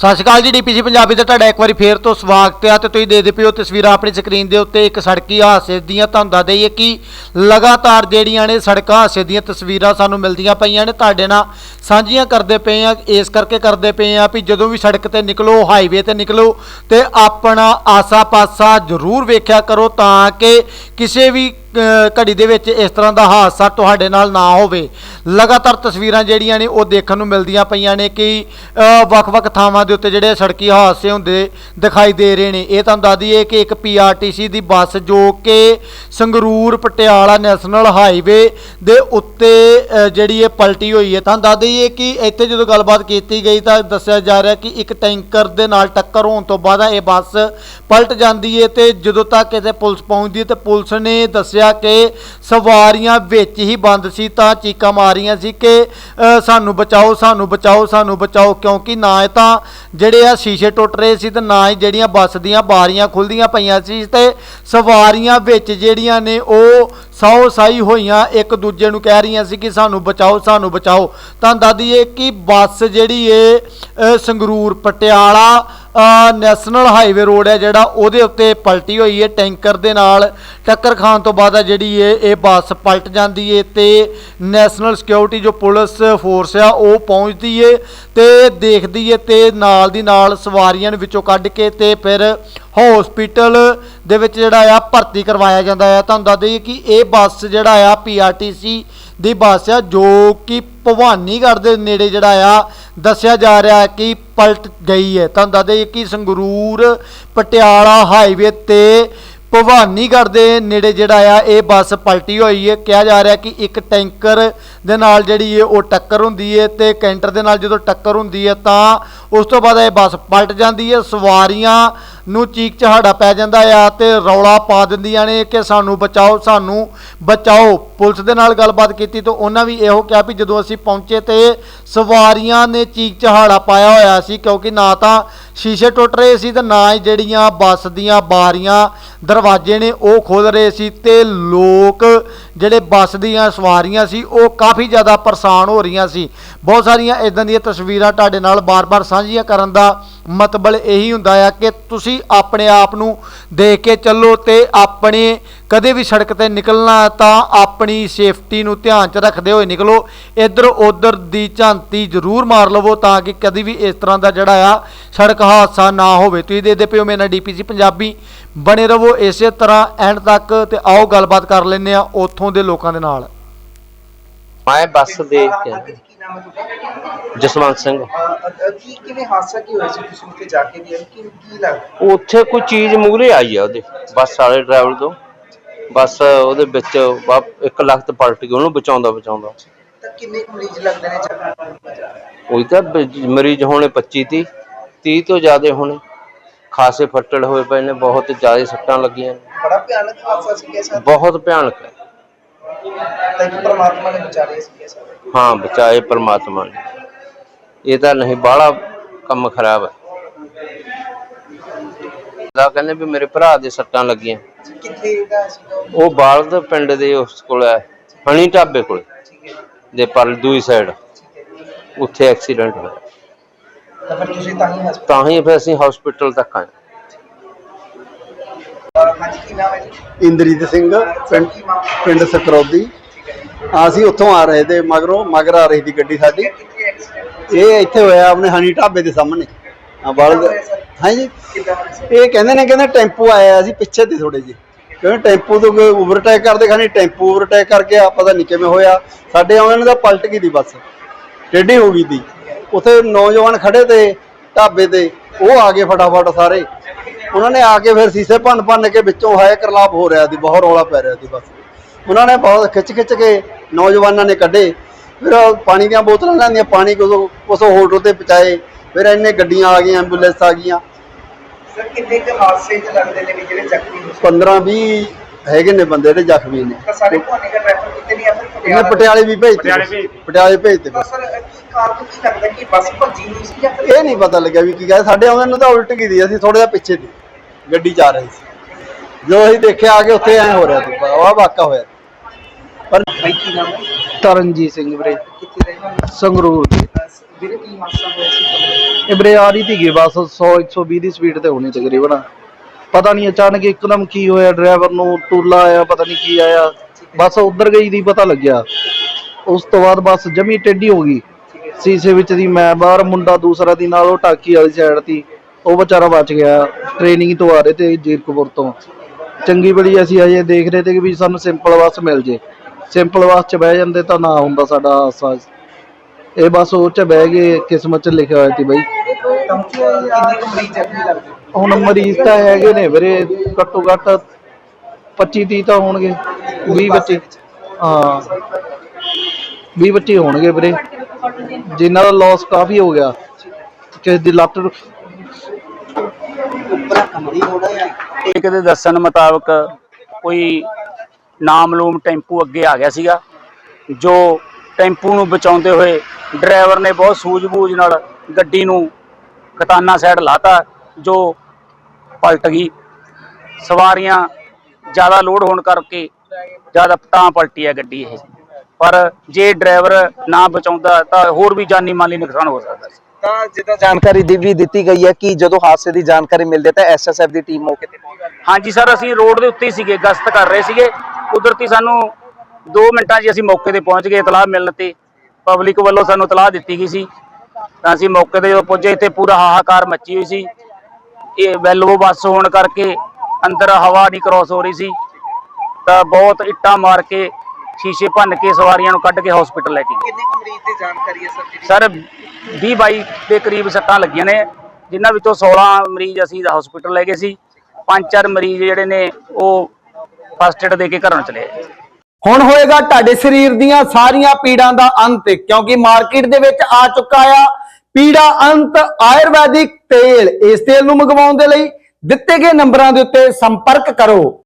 ਸਤਿ ਸ਼੍ਰੀ ਅਕਾਲ ਜੀ ਡੀਪੀਸੀ ਪੰਜਾਬੀ ਤੇ ਤੁਹਾਡਾ ਇੱਕ ਵਾਰੀ ਫੇਰ ਤੋਂ ਸਵਾਗਤ ਹੈ ਤੇ ਤੁਸੀਂ ਦੇਖਦੇ ਪਿਓ ਤਸਵੀਰਾਂ ਆਪਣੀ ਸਕਰੀਨ ਦੇ ਉੱਤੇ ਇੱਕ ਸੜਕੀ ਹਾਦਸੇ ਦੀਆਂ ਤੁਹਾਨੂੰ ਦੱਸ ਦਈਏ ਕਿ ਲਗਾਤਾਰ ਜਿਹੜੀਆਂ ਨੇ ਸੜਕਾਂ ਹਾਦਸੇ ਦੀਆਂ ਤਸਵੀਰਾਂ ਸਾਨੂੰ ਮਿਲਦੀਆਂ ਪਈਆਂ ਨੇ। ਤੁਹਾਡੇ ਨਾਲ ਸਾਂਝੀਆਂ ਕਰਦੇ ਪਏ ਆ ਇਸ ਕਰਕੇ ਕਰਦੇ ਪਏ ਆ ਵੀ ਜਦੋਂ ਵੀ ਸੜਕ ਤੇ ਨਿਕਲੋ ਹਾਈਵੇ ਤੇ ਨਿਕਲੋ ਤੇ ਆਪਣਾ ਆਸਾ-ਪਾਸਾ ਜ਼ਰੂਰ ਵੇਖਿਆ ਕਰੋ ਤਾਂ ਕਿ ਕਿਸੇ ਵੀ ਘੜੀ ਦੇ ਵਿੱਚ ਇਸ ਤਰ੍ਹਾਂ ਦਾ ਹਾਦਸਾ ਤੁਹਾਡੇ ਨਾਲ ਨਾ ਹੋਵੇ। ਲਗਾਤਾਰ ਤਸਵੀਰਾਂ ਜਿਹੜੀਆਂ ਨੇ ਉਹ ਦੇਖਣ ਨੂੰ ਮਿਲਦੀਆਂ ਪਈਆਂ ਨੇ ਕਿ ਵੱਖ-ਵੱਖ ਥਾਵਾਂ ਦੇ ਉੱਤੇ ਜਿਹੜੇ ਸੜਕੀ ਹਾਦਸੇ ਹੁੰਦੇ ਦਿਖਾਈ ਦੇ ਰਹੇ ਨੇ। ਇਹ ਤੁਹਾਨੂੰ ਦੱਸ ਦਈਏ ਕਿ ਇੱਕ ਪੀਆਰਟੀਸੀ ਦੀ ਬੱਸ ਜੋ ਕਿ ਸੰਗਰੂਰ ਪਟਿਆਲਾ ਨੈਸ਼ਨਲ ਹਾਈਵੇ ਦੇ ਉੱਤੇ ਜਿਹੜੀ ਇਹ ਪਲਟੀ ਹੋਈ ਹੈ। ਤੁਹਾਨੂੰ ਦੱਸ ਦਈਏ ਕਿ ਇੱਥੇ ਜਦੋਂ ਗੱਲਬਾਤ ਕੀਤੀ ਗਈ ਤਾਂ ਦੱਸਿਆ ਜਾ ਰਿਹਾ ਕਿ ਇੱਕ ਟੈਂਕਰ ਦੇ ਨਾਲ ਟੱਕਰ ਹੋਣ ਤੋਂ ਬਾਅਦ ਇਹ ਬੱਸ ਪਲਟ ਜਾਂਦੀ ਹੈ ਤੇ ਜਦੋਂ ਤੱਕ ਇੱਥੇ ਪੁਲਿਸ ਪਹੁੰਚਦੀ ਹੈ ਤੇ ਪੁਲਿਸ ਨੇ ਦੱਸਿਆ ਕਿ ਸਵਾਰੀਆਂ ਵਿੱਚ ਹੀ ਬੰਦ ਸੀ, ਤਾਂ ਚੀਕਾਂ ਮਾਰੀਆਂ ਸੀ ਕਿ ਸਾਨੂੰ ਬਚਾਓ ਸਾਨੂੰ ਬਚਾਓ ਸਾਨੂੰ ਬਚਾਓ, ਕਿਉਂਕਿ ਨਾ ਇਹ ਤਾਂ ਜਿਹੜੇ ਆ ਸ਼ੀਸ਼ੇ ਟੁੱਟ ਰਹੇ ਸੀ ਤੇ ਨਾ ਹੀ ਜਿਹੜੀਆਂ ਬੱਸ ਦੀਆਂ ਬਾਰੀਆਂ ਖੁੱਲਦੀਆਂ ਪਈਆਂ ਸੀ ਤੇ ਸਵਾਰੀਆਂ ਵਿੱਚ ਜਿਹੜੀਆਂ ਨੇ ਉਹ ਸੌ ਸਾਈ ਹੋਈਆਂ ਇੱਕ ਦੂਜੇ ਨੂੰ ਕਹਿ ਰਹੀਆਂ ਸੀ ਕਿ ਸਾਨੂੰ ਬਚਾਓ ਸਾਨੂੰ ਬਚਾਓ। ਤਾਂ ਦੱਸ ਦਈਏ ਕਿ ਬੱਸ ਜਿਹੜੀ ਏ Sangrur, Patiala national highway road ਹੈ ਜਿਹੜਾ ਉਹਦੇ ਉੱਤੇ ਪਲਟੀ ਹੋਈ ਹੈ ਟੈਂਕਰ ਦੇ ਨਾਲ। ਟੱਕਰ ਖਾਣ ਤੋਂ ਬਾਅਦ ਜਿਹੜੀ ਏ ਇਹ ਬੱਸ ਪਲਟ ਜਾਂਦੀ ਹੈ ਤੇ ਨੈਸ਼ਨਲ ਸਿਕਿਉਰਿਟੀ ਜੋ ਪੁਲਿਸ ਫੋਰਸ ਆ ਉਹ ਪਹੁੰਚਦੀ ਏ ਤੇ ਦੇਖਦੀ ਏ ਤੇ ਨਾਲ ਦੀ ਨਾਲ ਸਵਾਰੀਆਂ ਨੂੰ ਵਿੱਚੋਂ ਕੱਢ ਕੇ ਤੇ ਫਿਰ ਹਸਪੀਟਲ ਦੇ ਵਿੱਚ ਜਿਹੜਾ ਆ ਭਰਤੀ ਕਰਵਾਇਆ ਜਾਂਦਾ ਆ। ਤੁਹਾਨੂੰ ਦੱਸ ਦਈਏ ਕਿ ਇਹ ਬੱਸ ਜਿਹੜਾ ਆ ਪੀਆਰਟੀਸੀ ਦੀ ਬੱਸ ਆ ਜੋ ਕਿ ਭਵਾਨੀਗੜ੍ਹ ਦੇ ਨੇੜੇ ਜਿਹੜਾ ਆ, ਦੱਸਿਆ ਜਾ ਰਿਹਾ ਕਿ ਪਲਟ ਗਈ ਹੈ। ਤੁਹਾਨੂੰ ਦੱਸ ਦਈਏ ਕਿ ਸੰਗਰੂਰ ਪਟਿਆਲਾ ਹਾਈਵੇ ਤੇ ਭਵਾਨੀਗੜ੍ਹ ਦੇ ਨੇੜੇ ਜਿਹੜਾ ਆ, ਇਹ ਬੱਸ ਪਲਟੀ ਹੋਈ ਹੈ। ਕਿਹਾ ਜਾ ਰਿਹਾ ਕਿ ਇੱਕ ਟੈਂਕਰ ਦੇ ਨਾਲ ਜਿਹੜੀ ਹੈ ਉਹ ਟੱਕਰ ਹੁੰਦੀ ਹੈ ਤੇ ਕੈਂਟਰ ਦੇ ਨਾਲ ਜਦੋਂ ਟੱਕਰ ਹੁੰਦੀ ਹੈ ਤਾਂ ਉਸ ਤੋਂ ਬਾਅਦ ਇਹ ਬੱਸ ਪਲਟ ਜਾਂਦੀ ਹੈ। ਸਵਾਰੀਆਂ ਨੂੰ ਚੀਕ ਚਹਾੜਾ ਪੈ ਜਾਂਦਾ ਆ ਤੇ ਰੌਲਾ ਪਾ ਦਿੰਦੀਆਂ ਨੇ ਕਿ ਸਾਨੂੰ ਬਚਾਓ ਸਾਨੂੰ ਬਚਾਓ। ਪੁਲਿਸ ਦੇ ਨਾਲ ਗੱਲਬਾਤ ਕੀਤੀ ਤਾਂ ਉਹਨਾਂ ਵੀ ਇਹੋ ਕਿਹਾ ਵੀ ਜਦੋਂ ਅਸੀਂ ਪਹੁੰਚੇ ਤੇ ਸਵਾਰੀਆਂ ਨੇ ਚੀਕ ਚਹਾੜਾ ਪਾਇਆ ਹੋਇਆ ਸੀ ਕਿਉਂਕਿ ਨਾ ਤਾਂ ਸ਼ੀਸ਼ੇ ਟੁੱਟ ਰਹੇ ਸੀ ਤੇ ਨਾ ਹੀ ਜਿਹੜੀਆਂ ਬੱਸ ਦੀਆਂ ਬਾਰੀਆਂ, ਦਰਵਾਜ਼ੇ ਨੇ ਉਹ ਖੁੱਲ ਰਹੇ ਸੀ ਤੇ ਲੋਕ ਜਿਹੜੇ ਬੱਸ ਦੀਆਂ ਸਵਾਰੀਆਂ ਸੀ ਉਹ ਕਾਫੀ ਜ਼ਿਆਦਾ ਪਰੇਸ਼ਾਨ ਹੋ ਰਹੀਆਂ ਸੀ। ਬਹੁਤ ਸਾਰੀਆਂ ਇਦਾਂ ਦੀਆਂ ਤਸਵੀਰਾਂ ਤੁਹਾਡੇ ਨਾਲ ਬਾਰ-ਬਾਰ ਸਾਂਝੀਆਂ ਕਰਨ ਦਾ ਮਤਲਬ ਇਹੀ ਹੁੰਦਾ ਆ ਕਿ ਤੁਸੀਂ ਆਪਣੇ ਆਪ ਨੂੰ ਦੇਖ ਕੇ ਚੱਲੋ ਤੇ ਆਪਣੇ ਕਦੇ ਵੀ ਸੜਕ ਤੇ ਨਿਕਲਣਾ ਤਾਂ ਆਪਣੀ ਸੇਫਟੀ ਨੂੰ ਧਿਆਨ 'ਚ ਰੱਖਦੇ ਹੋਏ ਨਿਕਲੋ। ਇੱਧਰ ਉੱਧਰ ਦੀ ਝਾਂਤੀ ਜ਼ਰੂਰ ਮਾਰ ਲਵੋ ਤਾਂ ਕਿ ਕਦੀ ਵੀ ਇਸ ਤਰ੍ਹਾਂ ਦਾ ਜਿਹੜਾ ਆ ਸੜਕ ਹਾਦਸਾ ਨਾ ਹੋਵੇ। ਤੁਸੀਂ ਦੇਖਦੇ ਪਿਓ ਮੇਰੇ ਨਾਲ ਡੀਪੀਸੀ ਪੰਜਾਬੀ। ਬਣੇ ਰਹੋ ਇਸੇ ਤਰ੍ਹਾਂ ਐਂਡ ਤੱਕ ਤੇ ਆਓ ਗੱਲਬਾਤ ਕਰ ਲੈਂਦੇ ਆ ਉੱਥੋਂ ਦੇ ਲੋਕਾਂ ਦੇ ਨਾਲ। ਮੈਂ ਬੱਸ ਦੇਖ ਕੇ ਨਾਮ ਹੈ ਤੁਹਾਡਾ ਜਸਵੰਤ ਸਿੰਘ। ਅਹ, ਕੀ ਕਿਵੇਂ ਹਾਦਸਾ ਕੀ ਹੋਇਆ ਸੀ ਤੁਸੀਂ ਉੱਥੇ ਜਾ ਕੇ ਦੀ ਕੀ ਕੀ ਲੱਗਦਾ? ਉੱਥੇ ਕੋਈ ਚੀਜ਼ ਮੂਹਰੇ ਆਈ ਆ ਉਹਦੇ ਬੱਸ ਵਾਲੇ ਡਰਾਈਵਰ ਤੋਂ। ਬੱਸ ਉਹਦੇ ਵਿੱਚ ਵਾ- ਇੱਕ ਲੱਖ ਤੇ ਪਲਟ ਗਈ ਉਹਨੂੰ ਬਚਾਉਂਦਾ ਬਚਾਉਂਦਾ। ਤਾਂ ਕਿੰਨੇ ਕੁ ਮਰੀਜ਼ ਲੱਗਦੇ ਨੇ ਚੱਕਰ ਉਹੀ ਤਾਂ ਬ- ਮਰੀਜ਼ ਹੋਣੇ 25 30 30 ਤੋਂ ਜ਼ਿਆਦਾ ਹੋਣੇ। ਖਾਸੇ ਫੱਟੜ ਹੋਏ ਪਏ ਨੇ ਬਹੁਤ ਜ਼ਿਆਦਾ ਸੱਟਾਂ ਲੱਗੀਆਂ ਨੇ। ਬੜਾ ਭਿਆਨਕ ਹਾਦਸਾ ਸੀ ਬਹੁਤ ਭਿਆਨਕ ਹੈ। ਤਾਂ ਕਿ ਪਰਮਾਤਮਾ ਨੇ ਬਚਾ ਲਿਆ ਸੀ ਕਿਸਾ ਹਾਂ ਬਚਾਏ ਪ੍ਰਮਾਤਮਾ ਨੇ। ਇਹ ਤਾਂ ਨਹੀਂ ਬਾਹਲਾ ਕੰਮ ਖਰਾਬ ਹੈ। ਦਾ ਕਹਿੰਦੇ ਵੀ ਮੇਰੇ ਭਰਾ ਦੇ ਸੱਟਾਂ ਲੱਗੀਆਂ। ਕਿੱਥੇ ਦਾ ਸੀਗਾ ਉਹ? ਉਹ ਬਾਲਦ ਪਿੰਡ ਦੇ ਉਸ ਕੋਲ ਹੈ ਹਣੀ ਢਾਬੇ ਕੋਲ। ਠੀਕ ਹੈ। ਦੇ ਪਰ ਦੂਈ ਸਾਈਡ ਠੀਕ ਹੈ ਉੱਥੇ ਐਕਸੀਡੈਂਟ ਹੋਇਆ। ਤਾਂ ਫਿਰ ਤੁਸੀਂ ਤਾਂ ਹੀ ਹਸਪਤਾਲ ਤਾਂ ਹੀ ਫਿਰ ਅਸੀਂ ਹਸਪੀਟਲ ਤੱਕ ਆਏ। ਇੰਦਰਜੀਤ ਸਿੰਘ, ਪਿੰਡ ਪਿੰਡ ਸਕਰੌਦੀ ਅਸੀਂ ਉੱਥੋਂ ਆ ਰਹੇ ਤੇ ਮਗਰੋਂ ਮਗਰ ਆ ਰਹੀ ਸੀ ਗੱਡੀ ਸਾਡੀ। ਇਹ ਇੱਥੇ ਹੋਇਆ ਆਪਣੇ ਹਨੀ ਢਾਬੇ ਦੇ ਸਾਹਮਣੇ। ਆ ਬਲਦ ਹਾਂਜੀ। ਇਹ ਕਹਿੰਦੇ ਨੇ, ਕਹਿੰਦੇ ਟੈਂਪੂ ਆਇਆ ਸੀ ਪਿੱਛੇ ਤੇ ਥੋੜੇ ਜਿਹੇ। ਕਿਉਂਕਿ ਟੈਂਪੂ ਤੋਂ ਕੋਈ ਓਵਰਟੇਕ ਕਰਦੇ ਖਾਣੀ ਟੈਂਪੂ ਓਵਰਟੇਕ ਕਰਕੇ ਆ ਪਤਾ ਨਹੀਂ ਕਿਵੇਂ ਹੋਇਆ। ਸਾਡੇ ਆਉਣ ਨੂੰ ਤਾਂ ਪਲਟ ਗਈ ਦੀ ਬੱਸ। ਟੇਢੀ ਹੋ ਗਈ ਦੀ। ਉੱਥੇ ਨੌਜਵਾਨ ਖੜੇ ਤੇ ਢਾਬੇ ਤੇ, ਉਹ ਆ ਗਏ ਫਟਾਫਟ ਸਾਰੇ। ਉਹਨਾਂ ਨੇ ਆ ਕੇ ਫਿਰ ਸੀਸੇ ਭੰਨ ਭੰਨ ਕੇ ਵਿੱਚੋਂ ਹਾਇ ਕਰਲਾਪ ਹੋ ਰਿਹਾ ਸੀ ਬਹੁਤ ਰੌਲਾ ਪੈ ਰਿਹਾ ਸੀ ਬਸ। ਉਹਨਾਂ ਨੇ ਬਹੁਤ ਖਿੱਚ ਖਿੱਚ ਕੇ ਨੌਜਵਾਨਾਂ ਨੇ ਕੱਢੇ। ਫਿਰ ਪਾਣੀ ਦੀਆਂ ਬੋਤਲਾਂ ਲੈਂਦੀਆਂ ਪਾਣੀ ਕੁਛ ਕੁਛ ਹੋਟਲ ਤੇ ਪਹੁੰਚਾਏ। ਫਿਰ ਇੰਨੇ ਗੱਡੀਆਂ ਆ ਗਈਆਂ ਐਂਬੂਲੈਂਸ ਆ ਗਈਆਂ। ਸਰ ਕਿੰਨੇ ਕੁ ਹਾਦਸੇ ਚ ਲੱਗਦੇ ਨੇ ਵੀ ਜਿਹੜੇ ਜ਼ਖਮੀ ਹੋ 15 20 ਹੈਗੇ ਨੇ ਬੰਦੇ ਜਿਹੜੇ ਜ਼ਖਮੀ ਨੇ। ਤਾਂ ਸਾਰੇ ਦਾ ਰੈਫਰ ਕਿਤੇ ਨਹੀਂ ਆ ਫਿਰ ਪਟਿਆਲੇ ਵੀ ਭੇਜਤੇ ਪਟਿਆਲੇ ਭੇਜਤੇ ਤਾਂ ਸਰ ਕੀ ਕਾਰਨ ਕੀ ਲੱਗਦਾ ਕਿ ਬੱਸ ਭੱਜੀ ਨਹੀਂ ਸੀ ਜਾਂ ਫਿਰ ਇਹ ਨਹੀਂ ਪਤਾ ਲੱਗਿਆ ਵੀ ਕੀ ਕਹੇ ਸਾਡੇ ਆਉਂਦੇ ਨੂੰ ਤਾਂ ਉਲਟ ਗਈ ਦੀ ਅਸੀਂ ਥੋੜਾ ਜਿਹਾ ਪਿੱਛੇ ਦੀ ਗੱਡੀ ਜਾ ਰਹੀ ਸੀ। ਜੋ ਅਸੀਂ ਦੇਖਿਆ ਆ ਕੇ ਉੱਥੇ ਐ ਹੋ ਰਿਹਾ ਸੀ ਵਾਹ ਵਾਕਾ ਹੋਇਆ। ਪਰ ਭਾਈ ਕੀ ਨਾਮ ਹੈ? ਤਰਨਜੀਤ ਸਿੰਘ ਵੀਰੇ। ਕਿੱਥੇ ਰਹਿਣਾ ਹੈ? ਸੰਗਰੂਰ ਦੇ। ਵੀਰੇ ਕੀ ਹਾਦਸਾ ਹੋਇਆ ਸੀ? ਤੁਹਾਨੂੰ? ਇਹ ਵੀਰੇ ਆ ਰਹੀ ਸੀਗੀ ਬਸ 100 120 ਦੀ ਸਪੀਡ ਤੇ ਹੋਣੀ ਤਕਰੀਬਨ। ਪਤਾ ਨਹੀਂ ਅਚਾਨਕ ਇੱਕਦਮ ਕੀ ਹੋਇਆ ਡਰਾਈਵਰ ਨੂੰ ਟੂਲਾ ਆਇਆ ਪਤਾ ਨਹੀਂ ਕੀ ਆਇਆ। ਬਸ ਉਧਰ ਗਈ ਦੀ ਪਤਾ ਲੱਗਿਆ। ਉਸ ਤੋਂ ਬਾਅਦ ਬਸ ਜਮੀ ਟੇਢੀ ਹੋ ਗਈ। ਸੀਸੇ ਵਿੱਚ ਦੀ ਮੈਂ ਬਾਹਰ ਮੁੰਡਾ ਦੂਸਰਾ ਦੀ ਨਾਲ ਉਹ ਟਾਕੀ ਵਾਲੀ ਸਾਈਡ ਤੀ ਉਹ ਵਿਚਾਰਾ ਬਚ ਗਿਆ ਟ੍ਰੇਨਿੰਗ ਤੋਂ ਆ ਰਹੇ ਤੇ ਜੀਰਕਪੁਰ ਤੋਂ। ਚੰਗੀ ਬੜੀ ਅਸੀਂ ਅਜੇ ਦੇਖ ਰਹੇ ਤੇ ਕਿ ਵੀ ਸਾਨੂੰ ਸਿੰਪਲ ਬੱਸ ਮਿਲ ਜੇ। ਸਿੰਪਲ ਬੱਸ 'ਚ ਬਹਿ ਜਾਂਦੇ ਤਾਂ ਨਾ ਹੁੰਦਾ ਸਾਡਾ ਹਾਦਸਾ ਇਹ ਬਸ ਉਹ 'ਚ ਬਹਿ ਗਏ ਕਿਸਮਤ 'ਚ ਲਿਖਿਆ ਹੋਇਆ ਸੀ ਬਈ। ਹੁਣ ਮਰੀਜ਼ ਤਾਂ ਹੈਗੇ ਨੇ ਵੀਰੇ, ਘੱਟੋ ਘੱਟ 25 30 ਤਾਂ ਹੋਣਗੇ। 20 25 ਹਾਂ। 20 25 ਹੋਣਗੇ ਵੀਰੇ। ਜਿਨ੍ਹਾਂ ਦਾ ਲਾਸ ਕਾਫੀ ਹੋ ਗਿਆ। ਕਿਸੇ ਦੀ ਲੱਤ ਇੱਕ ਦੇ ਦੱਸਣ ਮੁਤਾਬਕ ਕੋਈ ਨਾਮਲੂਮ ਟੈਂਪੂ ਅੱਗੇ ਆ ਗਿਆ ਸੀਗਾ, ਜੋ ਟੈਂਪੂ ਨੂੰ ਬਚਾਉਂਦੇ ਹੋਏ ਡਰਾਈਵਰ ਨੇ ਬਹੁਤ ਸੂਝ-ਬੂਝ ਨਾਲ ਗੱਡੀ ਨੂੰ ਖਤਾਨਾ ਸਾਈਡ ਲਾਤਾ, ਜੋ ਪਲਟ ਗਈ। ਸਵਾਰੀਆਂ ਜ਼ਿਆਦਾ ਲੋਡ ਹੋਣ ਕਰਕੇ ਜ਼ਿਆਦਾ ਤਾਂ ਪਲਟੀ ਹੈ ਗੱਡੀ ਇਹ। ਪਰ ਜੇ ਡਰਾਈਵਰ ਨਾ ਬਚਾਉਂਦਾ ਤਾਂ ਹੋਰ ਵੀ ਜਾਨੀ ਮਾਲੀ ਨੁਕਸਾਨ ਹੋ ਸਕਦਾ ਸੀ। ਤਾਂ ਜਿੱਦਾਂ ਜਾਣਕਾਰੀ ਦੀ ਵੀ ਦਿੱਤੀ ਗਈ ਹੈ ਕਿ ਜਦੋਂ ਹਾਦਸੇ ਦੀ ਜਾਣਕਾਰੀ ਮਿਲਦੀ ਤਾਂ ਐਸਐਸਐਫ ਦੀ ਟੀਮ ਮੌਕੇ ਤੇ ਪਹੁੰਚ ਹਾਂਜੀ ਸਰ ਅਸੀਂ ਰੋਡ ਦੇ ਉੱਤੇ ਹੀ ਸੀਗੇ ਗਸ਼ਤ ਕਰ ਰਹੇ ਸੀਗੇ। ਕੁਦਰਤੀ ਸਾਨੂੰ 2 ਮਿੰਟਾਂ 'ਚ ਅਸੀਂ ਮੌਕੇ ਤੇ ਪਹੁੰਚ ਗਏ ਇਤਲਾਹ ਮਿਲਣ ਤੇ। ਪਬਲਿਕ ਵੱਲੋਂ ਸਾਨੂੰ ਇਤਲਾਹ ਦਿੱਤੀ ਗਈ ਸੀ। ਤਾਂ ਅਸੀਂ ਮੌਕੇ ਤੇ ਜਦੋਂ ਪਹੁੰਚੇ ਇੱਥੇ ਪੂਰਾ ਹਾਹਾਕਾਰ ਮੱਚੀ ਹੋਈ ਸੀ। ਇਹ ਵੈਲਵੋ ਬੱਸ ਹੋਣ ਕਰਕੇ ਅੰਦਰ ਹਵਾ ਨਹੀਂ ਕ੍ਰੋਸ ਹੋ ਰਹੀ ਸੀ। ਤਾਂ ਬਹੁਤ ਇੱਟਾਂ ਮਾਰ ਕੇ ਸ਼ੀਸ਼ੇ ਭੰਨ ਕੇ ਸਵਾਰੀਆਂ ਨੂੰ ਕੱਢ ਕੇ ਹਸਪੀਟਲ ਲੈ ਕੇ ਗਏ। ਕਿੰਨੇ ਕੁ ਮਰੀਜ਼ ਦੀ ਜਾਣਕਾਰੀ ਹੈ ਸਰ ਜਿਹੜੀ? ਸਰ 20 22 ਦੇ ਕਰੀਬ ਸੱਟਾਂ ਲੱਗੀਆਂ ਨੇ ਜਿਨ੍ਹਾਂ ਵਿੱਚੋਂ 16 ਮਰੀਜ਼ ਅਸੀਂ ਹਸਪੀਟਲ ਲੈ ਗਏ ਸੀ ਪੰਜ ਚਾਰ ਮਰੀਜ਼ ਜਿਹੜੇ ਨੇ ਉਹ ਫਸਟ ਏਡ ਦੇ ਕੇ ਘਰੋਂ ਚਲੇ ਗਏ। ਹੁਣ ਹੋਏਗਾ ਤੁਹਾਡੇ ਸਰੀਰ ਦੀਆਂ ਸਾਰੀਆਂ ਪੀੜਾਂ ਦਾ ਅੰਤ ਕਿਉਂਕਿ ਮਾਰਕੀਟ ਦੇ ਵਿੱਚ ਆ ਚੁੱਕਾ ਆ ਪੀੜਾ ਅੰਤ ਆਯੁਰਵੈਦਿਕ ਤੇਲ। ਇਸ ਤੇਲ ਨੂੰ ਮੰਗਵਾਉਣ ਦੇ ਲਈ ਦਿੱਤੇ ਗਏ ਨੰਬਰਾਂ ਦੇ ਉੱਤੇ ਸੰਪਰਕ ਕਰੋ।